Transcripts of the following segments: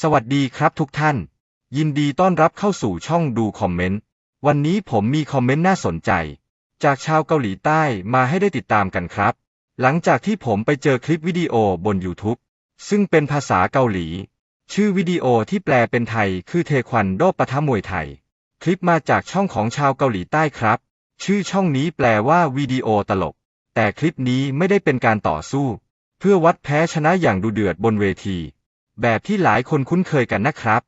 สวัสดีครับทุกท่าน ยินดีต้อนรับเข้าสู่ช่องดูคอมเมนต์ วันนี้ผมมีคอมเมนต์น่าสนใจ จากชาวเกาหลีใต้มาให้ได้ติดตามกันครับ หลังจากที่ผมไปเจอคลิปวิดีโอบน YouTube ซึ่งเป็นภาษาเกาหลี ชื่อวิดีโอที่แปลเป็นไทยคือเทควันโดปะทะมวยไทย คลิปมาจากช่องของชาวเกาหลีใต้ครับ ชื่อช่องนี้แปลว่าวิดีโอตลก แต่คลิปนี้ไม่ได้เป็นการต่อสู้ เพื่อวัดแพ้ชนะอย่างดูเดือดบนเวที แบบที่หลายคนคุ้นเคยกันนะครับ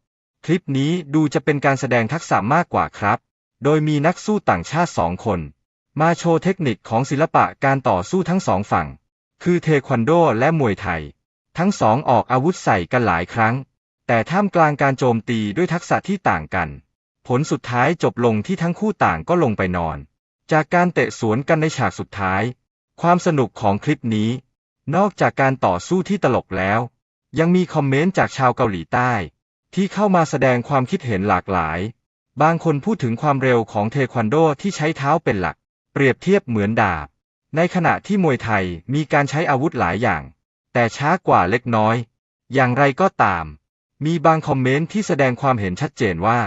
คลิปนี้ดูจะเป็นการแสดงทักษะมากกว่าครับ โดยมีนักสู้ต่างชาติสองคน มาโชว์เทคนิคของศิลปะการต่อสู้ทั้งสองฝั่ง คือเทควันโดและมวยไทย ทั้งสองออกอาวุธใส่กันหลายครั้ง แต่ท่ามกลางการโจมตีด้วยทักษะที่ต่างกัน ผลสุดท้ายจบลงที่ทั้งคู่ต่างก็ลงไปนอน จากการเตะสวนกันในฉากสุดท้าย ความสนุกของคลิปนี้ นอกจากการต่อสู้ที่ตลกแล้ว ยังมีคอมเมนต์จากชาวเกาหลีใต้ ที่เข้ามาแสดงความคิดเห็นหลากหลาย บางคนพูดถึงความเร็วของเทควันโดที่ใช้เท้าเป็นหลัก เปรียบเทียบเหมือนดาบ ในขณะที่มวยไทยมีการใช้อาวุธหลายอย่าง แต่ช้ากว่าเล็กน้อย อย่างไรก็ตาม มีบางคอมเมนต์ที่แสดงความเห็นชัดเจนว่า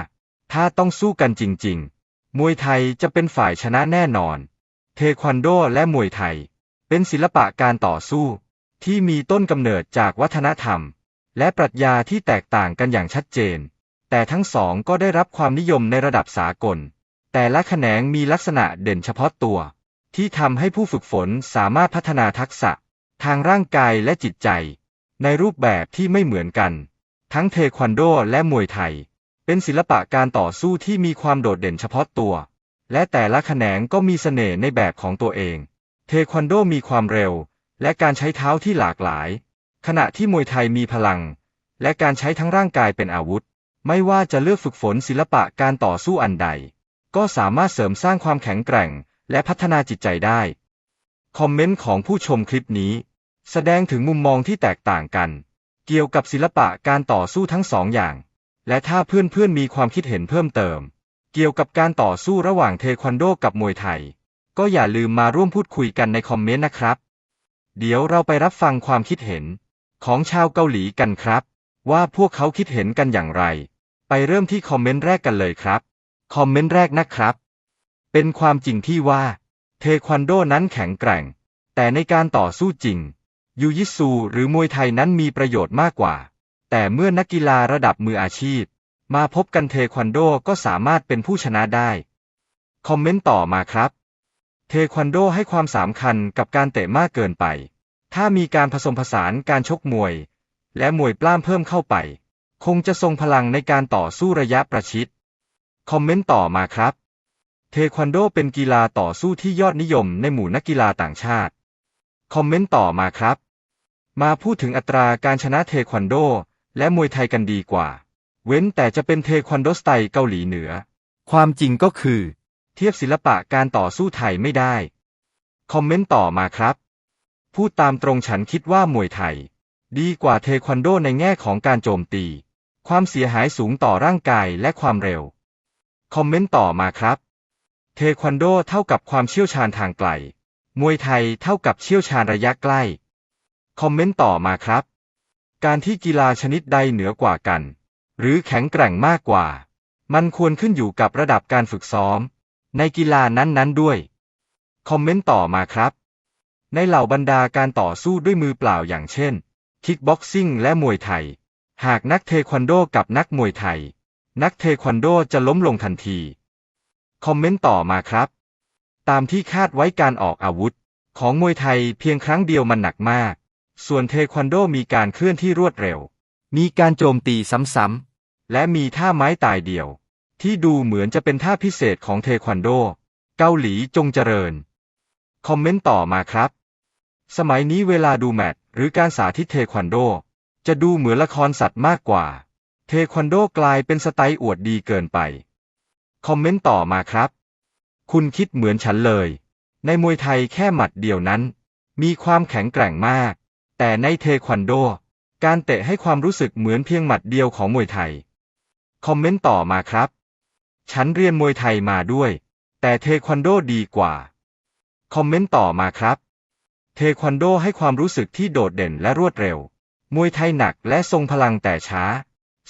ถ้าต้องสู้กันจริง ๆ มวยไทยจะเป็นฝ่ายชนะแน่นอน เทควันโดและมวยไทย เป็นศิลปะการต่อสู้ ที่มีต้นกำเนิดจากวัฒนธรรม และปรัชญาที่แตกต่างกันอย่างชัดเจน แต่ทั้งสองก็ได้รับความนิยมในระดับสากล แต่ละแขนงมีลักษณะเด่นเฉพาะตัว ที่ทำให้ผู้ฝึกฝนสามารถพัฒนาทักษะ ทางร่างกายและจิตใจ ในรูปแบบที่ไม่เหมือนกัน ทั้งเทควันโดและมวยไทย เป็นศิลปะการต่อสู้ที่มีความโดดเด่นเฉพาะตัว และแต่ละแขนงก็มีเสน่ห์ในแบบของตัวเอง เทควันโดมีความเร็ว และการใช้เท้าที่หลากหลาย ขณะที่มวยไทยมีพลัง และการใช้ทั้งร่างกายเป็นอาวุธ ไม่ว่าจะเลือกฝึกฝนศิลปะการต่อสู้อันใด ก็สามารถเสริมสร้างความแข็งแกร่ง และพัฒนาจิตใจได้ คอมเมนต์ของผู้ชมคลิปนี้ แสดงถึงมุมมองที่แตกต่างกัน เกี่ยวกับศิลปะการต่อสู้ทั้งสองอย่าง และถ้าเพื่อนๆมีความคิดเห็นเพิ่มเติม เกี่ยวกับการต่อสู้ระหว่างเทควันโดกับมวยไทย ก็อย่าลืมมาร่วมพูดคุยกันในคอมเมนต์นะครับ เดี๋ยวเราไปรับฟังความคิดเห็น ของชาวเกาหลีกันครับ ว่าพวกเขาคิดเห็นกันอย่างไร ไปเริ่มที่คอมเมนต์แรกกันเลยครับ คอมเมนต์แรกนะครับ เป็นความจริงที่ว่า เทควันโดนั้นแข็งแกร่ง แต่ในการต่อสู้จริง ยูยิซูหรือมวยไทยนั้นมีประโยชน์มากกว่า แต่เมื่อนักกีฬาระดับมืออาชีพ มาพบกันเทควันโดก็สามารถเป็นผู้ชนะได้ คอมเมนต์ต่อมาครับ เทควันโดให้ความสำคัญกับการเตะมากเกินไป ถ้ามีการผสมผสานการชกมวย และมวยปล้ามเพิ่มเข้าไป คงจะทรงพลังในการต่อสู้ระยะประชิด คอมเมนต์ต่อมาครับ เทควันโดเป็นกีฬาต่อสู้ที่ยอดนิยมในหมู่นักกีฬาต่างชาติ คอมเมนต์ต่อมาครับ มาพูดถึงอัตราการชนะเทควันโด และมวยไทยกันดีกว่า เว้นแต่จะเป็นเทควันโดสไตล์เกาหลีเหนือ ความจริงก็คือ เทียบศิลปะการต่อสู้ไทยไม่ได้ คอมเมนต์ต่อมาครับ พูดตามตรงฉันคิดว่ามวยไทย ดีกว่าเทควันโดในแง่ของการโจมตี ความเสียหายสูงต่อร่างกายและความเร็ว คอมเมนต์ต่อมาครับ เทควันโดเท่ากับความเชี่ยวชาญทางไกล มวยไทยเท่ากับเชี่ยวชาญระยะใกล้ คอมเมนต์ต่อมาครับ การที่กีฬาชนิดใดเหนือกว่ากัน หรือแข็งแกร่งมากกว่า มันควรขึ้นอยู่กับระดับการฝึกซ้อม ในกีฬานั้นๆด้วย คอมเมนต์ต่อมาครับ ในเหล่าบรรดาการต่อสู้ด้วยมือเปล่าอย่างเช่น คิกบ็อกซิ่งและมวยไทย หากนักเทควันโดกับนักมวยไทย นักเทควันโดจะล้มลงทันที คอมเมนต์ต่อมาครับ ตามที่คาดไว้การออกอาวุธ ของมวยไทยเพียงครั้งเดียวมันหนักมาก ส่วนเทควันโดมีการเคลื่อนที่รวดเร็ว มีการโจมตีซ้ำๆและมีท่าไม้ตายเดียว ที่ดูเหมือนจะเป็นท่าพิเศษของเทควันโด เกาหลีจงเจริญ คอมเมนต์ต่อมาครับ สมัยนี้เวลาดูแมตช์หรือการสาธิตเทควันโด จะดูเหมือนละครสัตว์มากกว่า เทควันโดกลายเป็นสไตล์อวดดีเกินไป คอมเมนต์ต่อมาครับ คุณคิดเหมือนฉันเลย ในมวยไทยแค่หมัดเดียวนั้น มีความแข็งแกร่งมาก แต่ในเทควันโด การเตะให้ความรู้สึกเหมือนเพียงหมัดเดียวของมวยไทย คอมเมนต์ต่อมาครับ ฉันเรียนมวยไทยมาด้วย แต่เทควันโดดีกว่า คอมเมนต์ต่อมาครับ เทควันโดให้ความรู้สึกที่โดดเด่นและรวดเร็ว มวยไทยหนักและทรงพลังแต่ช้า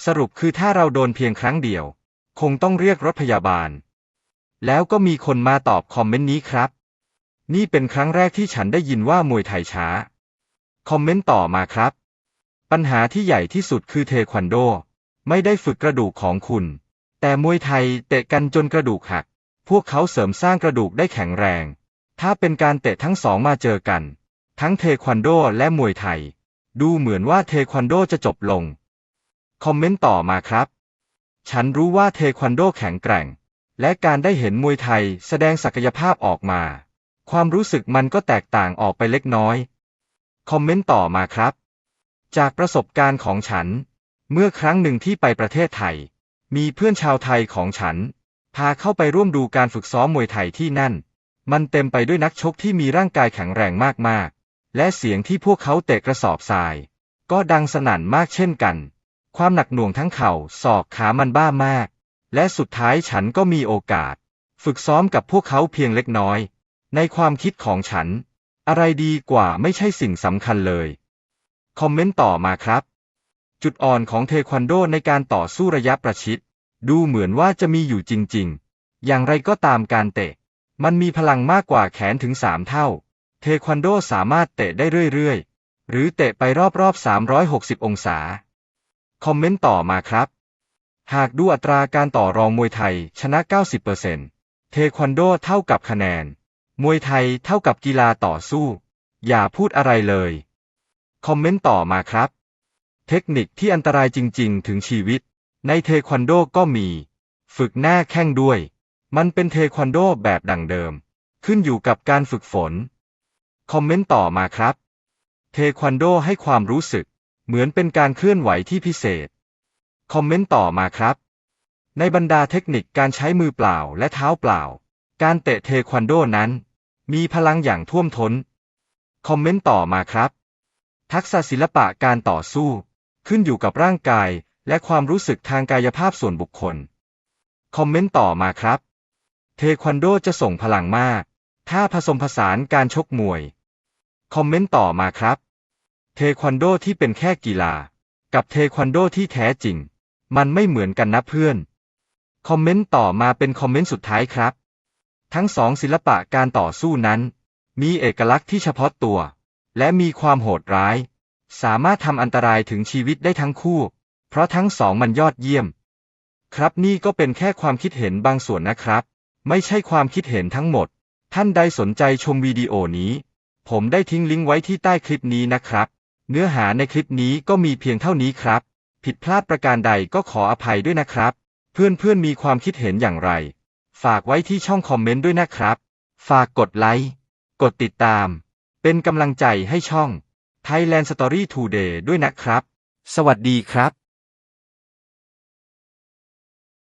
สรุปคือถ้าเราโดนเพียงครั้งเดียว คงต้องเรียกรถพยาบาล แล้วก็มีคนมาตอบคอมเมนต์นี้ครับ นี่เป็นครั้งแรกที่ฉันได้ยินว่ามวยไทยช้า คอมเมนต์ต่อมาครับ ปัญหาที่ใหญ่ที่สุดคือเทควันโด ไม่ได้ฝึกกระดูกของคุณ แต่มวยไทยเตะกันจนกระดูกหัก พวกเขาเสริมสร้างกระดูกได้แข็งแรง ถ้าเป็นการเตะทั้งสองมาเจอกัน ทั้งเทควันโดและมวยไทย ดูเหมือนว่าเทควันโดจะจบลง คอมเมนต์ต่อมาครับ ฉันรู้ว่าเทควันโดแข็งแกร่ง และการได้เห็นมวยไทยแสดงศักยภาพออกมา ความรู้สึกมันก็แตกต่างออกไปเล็กน้อย คอมเมนต์ต่อมาครับ จากประสบการณ์ของฉัน เมื่อครั้งหนึ่งที่ไปประเทศไทย มีเพื่อนชาวไทยของฉัน พาเข้าไปร่วมดูการฝึกซ้อมมวยไทยที่นั่น มันเต็มไปด้วยนักชกที่มีร่างกายแข็งแรงมากๆ และเสียงที่พวกเขาเตะกระสอบทราย ก็ดังสนั่นมากเช่นกัน ความหนักหน่วงทั้งเข่าศอกขามันบ้ามาก และสุดท้ายฉันก็มีโอกาส ฝึกซ้อมกับพวกเขาเพียงเล็กน้อย ในความคิดของฉัน อะไรดีกว่าไม่ใช่สิ่งสำคัญเลย คอมเมนต์ต่อมาครับ จุดอ่อนของเทควันโดในการต่อสู้ระยะประชิด ดูเหมือนว่าจะมีอยู่จริง ๆ อย่างไรก็ตามการเตะ มันมีพลังมากกว่าแขนถึงสามเท่า เทควันโดสามารถเตะได้เรื่อยๆ หรือเตะไปรอบๆ 360 องศา คอมเมนต์ต่อมาครับ หากดูอัตราการต่อรองมวยไทยชนะ 90%เทควันโดเท่ากับคะแนน มวยไทยเท่ากับกีฬาต่อสู้ อย่าพูดอะไรเลย คอมเมนต์ต่อมาครับ เทคนิคที่อันตรายจริง ๆ ถึงชีวิต ในเทควันโดก็มี ฝึกหน้าแข้งด้วย มันเป็นเทควันโดแบบดั่งเดิม ขึ้นอยู่กับการฝึกฝน คอมเมนต์ต่อมาครับ เทควันโดให้ความรู้สึก เหมือนเป็นการเคลื่อนไหวที่พิเศษ คอมเมนต์ต่อมาครับ ในบรรดาเทคนิคการใช้มือเปล่าและเท้าเปล่า การเตะเทควันโดนั้น มีพลังอย่างท่วมท้น คอมเมนต์ต่อมาครับ ทักษะศิลปะการต่อสู้ ขึ้นอยู่กับร่างกาย และความรู้สึกทางกายภาพส่วนบุคคล คอมเมนต์ต่อมาครับ เทควันโดจะส่งพลังมาก ถ้าผสมผสานการชกมวย คอมเมนต์ต่อมาครับ เทควันโดที่เป็นแค่กีฬา กับเทควันโดที่แท้จริง มันไม่เหมือนกันนะเพื่อน คอมเมนต์ต่อมาเป็นคอมเมนต์สุดท้ายครับ ทั้งสองศิลปะการต่อสู้นั้น มีเอกลักษณ์ที่เฉพาะตัว และมีความโหดร้าย สามารถทำอันตรายถึงชีวิตได้ทั้งคู่ เพราะทั้งสองมันยอดเยี่ยม ครับนี่ก็เป็นแค่ความคิดเห็นบางส่วนนะครับ ไม่ใช่ความคิดเห็นทั้งหมด ท่านใดสนใจชมวิดีโอนี้ ผมได้ทิ้งลิงก์ไว้ที่ใต้คลิปนี้นะครับ เนื้อหาในคลิปนี้ก็มีเพียงเท่านี้ครับ ผิดพลาดประการใดก็ขออภัยด้วยนะครับ เพื่อนๆมีความคิดเห็นอย่างไร ฝากไว้ที่ช่องคอมเมนต์ด้วยนะครับ ฝากกดไลค์ กดติดตาม เป็นกำลังใจให้ช่อง Thailand Story Today ด้วยนะครับ สวัสดีครับ